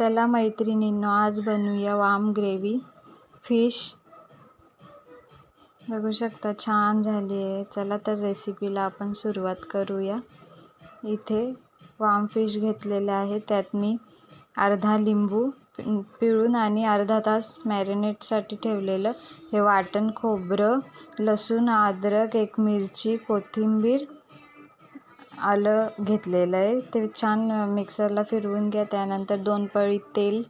चला मैत्रिणींनो आज बनवूया वाम ग्रेव्ही. फिश. बघू शकता छान झाली आहे. चला तर रेसिपीला आपण सुरुवात करूया. इथे वाम फिश घेतलेले आहे. त्यात मी अर्धा लिंबू पिळून आणि अर्धा तास मॅरिनेटसाठी ठेवलेलं हे वाटण खोबरं लसूण अद्रक एक मिरची कोथिंबीर आलं घेतलेलं आहे. ते छान मिक्सरला फिरवून घ्या. त्यानंतर दोन पळी तेल.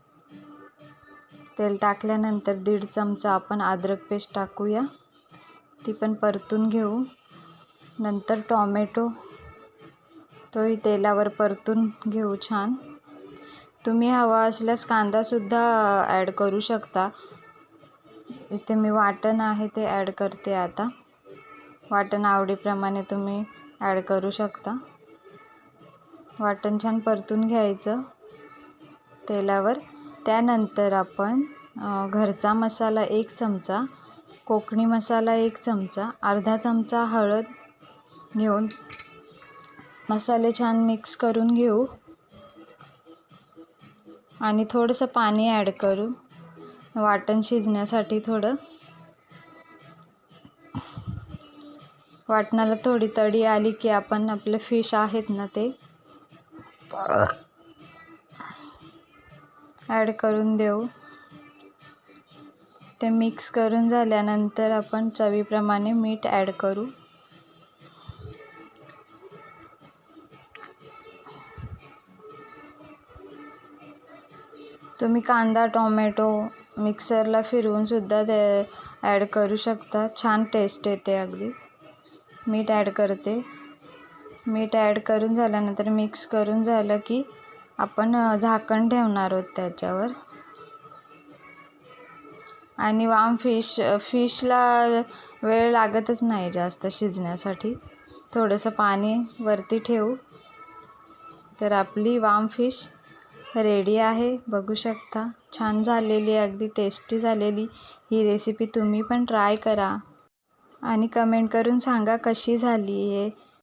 तेल टाकल्यानंतर दीड चमचा आपण अद्रक पेस्ट टाकूया. ती पण परतून घेऊ. नंतर टॉमॅटो. तोही तेलावर परतून घेऊ छान. तुम्ही हवा असल्यास कांदासुद्धा ॲड करू शकता. इथे मी वाटण आहे ते ॲड करते आता. वाटण आवडीप्रमाणे तुम्ही ॲड करू शकता. वाटण छान परतून घ्यायचं. तेलावर. त्यानंतर आपण घरचा मसाला एक चमचा कोकणी मसाला एक चमचा अर्धा चमचा हळद घेऊन मसाले छान मिक्स करून घेऊ. आणि थोडंसं पाणी ॲड करू. वाटण शिजण्यासाठी थोडं. वाटणाला थोडी तडी आली की आपण आपले फिश आहेत ना ते ॲड करून देऊ. ते मिक्स करून झाल्यानंतर आपण चवीप्रमाणे मीठ ॲड करू. तुम्ही कांदा टोमॅटो मिक्सरला फिरवूनसुद्धा ते ॲड करू शकता. छान टेस्ट येते अगदी. मीठ ॲड करते. मीठ ॲड करून झाल्यानंतर मिक्स करून झालं की आपण झाकण ठेवणार आहोत त्याच्यावर. आणि वाम फिश फिशला वेळ लागतच नाही जास्त शिजण्यासाठी. थोडंसं पाणी वरती ठेवू. तर आपली वाम फिश रेडी आहे. बघू शकता. छान झालेली अगदी टेस्टी झालेली. ही रेसिपी तुम्ही पण ट्राय करा. आणि कमेंट करून सांगा कशी झाली आहे